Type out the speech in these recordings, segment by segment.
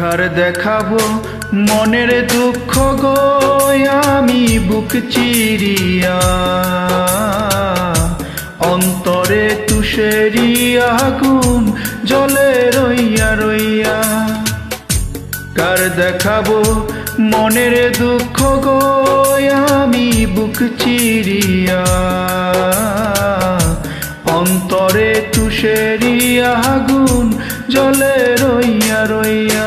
কার দেখাবো, মনের দুঃখ গো, আমি বুক চিরিয়া। অন্তরে তুষেরি আগুন, জলে রইয়া রইয়া। কার দেখাবো, মনের দুঃখ গো, আমি বুক চিরিয়া। অন্তরে তুষেরি আগুন জলে রইয়া রইয়া।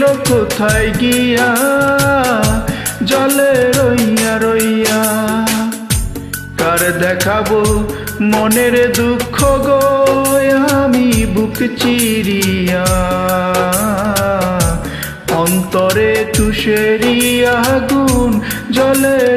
রইল কোথায় গিয়া? জলে রইয়া রইয়া। কার দেখাবো মনের দুঃখ গো? আমি বুক চিরিয়া। অন্তরে তুষেরিয়া গুণ, জলে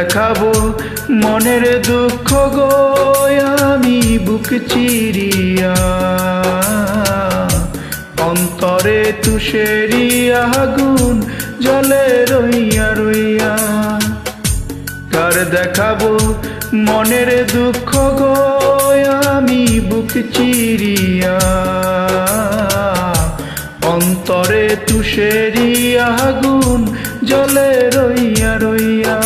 দেখাবো মনের দুঃখ গো, আমি বুক চিরিয়া। অন্তরে তুষেরি আগুন, জলে রইয়া রইয়া। কার দেখাবো মনের দুঃখ গো, আমি বুক চিরিয়া। অন্তরে তুষেরি আগুন, জলে রইয়া রইয়া।